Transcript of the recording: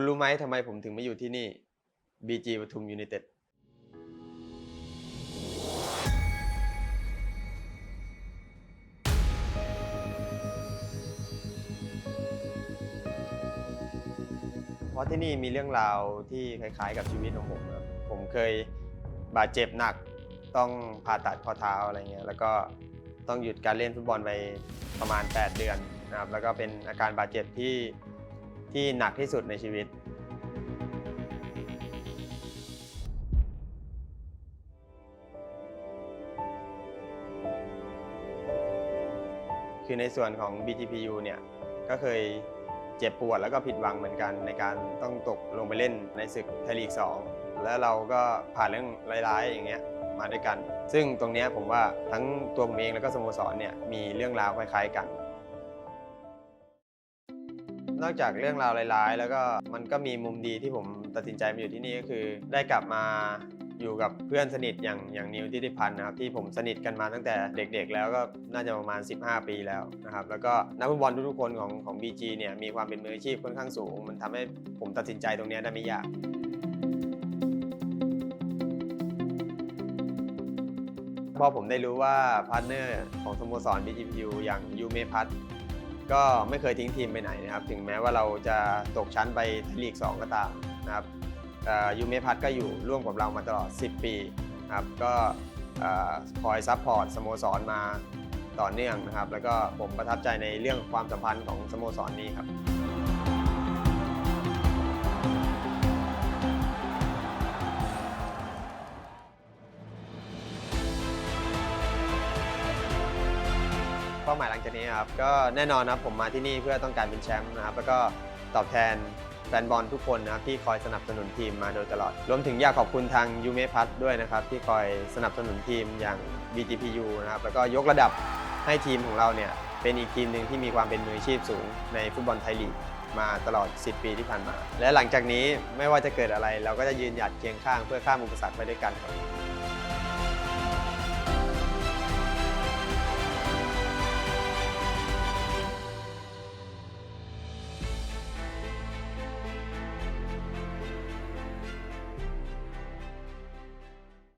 คุณรู้ไหมทำไมผมถึงมาอยู่ที่นี่ BG ปทุมยูไนเต็ดเพราะที่นี่มีเรื่องราวที่คล้ายๆ กับชีวิตของผมครับผมเคยบาดเจ็บหนักต้องผ่าตัดข้อเท้าอะไรเงี้ยแล้วก็ต้องหยุดการเล่นฟุตบอลไปประมาณ 8 เดือนนะครับแล้วก็เป็นอาการบาดเจ็บที่ ที่หนักที่สุดในชีวิต คือในส่วนของ BTPU เนี่ยก็เคยเจ็บปวดแล้วก็ผิดหวังเหมือนกัน ในการต้องตกลงไปเล่นในศึกไทยลีก 2 แล้วเราก็ผ่านเรื่องร้ายๆอย่างเงี้ยมาด้วยกัน ซึ่งตรงนี้ผมว่าทั้งตัวผมเองแล้วก็สโมสรเนี่ยมีเรื่องราวคล้ายๆกัน นอกจากเรื่องราวร้ายๆ แล้วก็มันก็มีมุมดีที่ผมตัดสินใจมาอยู่ที่นี่ก็คือ ได้กลับมาอยู่กับเพื่อนสนิทอย่างอย่างนิวทิติพันธ์นะครับที่ผมสนิทกันมาตั้งแต่เด็กๆ แล้วก็น่าจะประมาณ 15 ปีแล้วนะครับแล้วก็นักฟุตบอลทุกๆคนของของ BG เนี่ยมีความเป็นมืออาชีพค่อนข้างสูง มันทำให้ผมตัดสินใจตรงนี้ได้ไม่ยากพอผมได้รู้ว่าพาร์ทเนอร์ของสโมสร BGPU อย่างยูเมพัท ก็ไม่เคยทิ้งทีมไปไหนนะครับ ถึงแม้ว่าเราจะตกชั้นไปไทยลีก 2 ก็ตามนะครับยูเมพัทก็อยู่ร่วมกับเรามาตลอด 10 ปีครับก็คอยซัพพอร์ตสโมสรมาต่อเนื่องนะครับ แล้วก็ผมประทับใจในเรื่องความสัมพันธ์ของสโมสรนี้ครับ ป้าหมายหลังจากนี้ครับก็แน่นอนนะครับผมมาที่นี่เพื่อต้องการเป็นแชมป์นะครับแล้วก็ตอบแทนแฟนบอลทุกคนนะครับที่คอยสนับสนุนทีมมาโดยตลอด รวมถึงอยากขอบคุณทางยูเมพัทด้วยนะครับที่คอยสนับสนุนทีมอย่าง BGPU นะครับแล้วก็ยกระดับให้ทีมของเราเนี่ยเป็นอีกทีมหนึ่งที่มีความเป็นมืออาชีพสูงในฟุตบอลไทยลีกมาตลอด 10 ปีที่ผ่านมา และหลังจากนี้ไม่ว่าจะเกิดอะไร เราก็จะยืนหยัดเคียงข้างเพื่อข้ามอุปสรรคไปด้วยกันครับ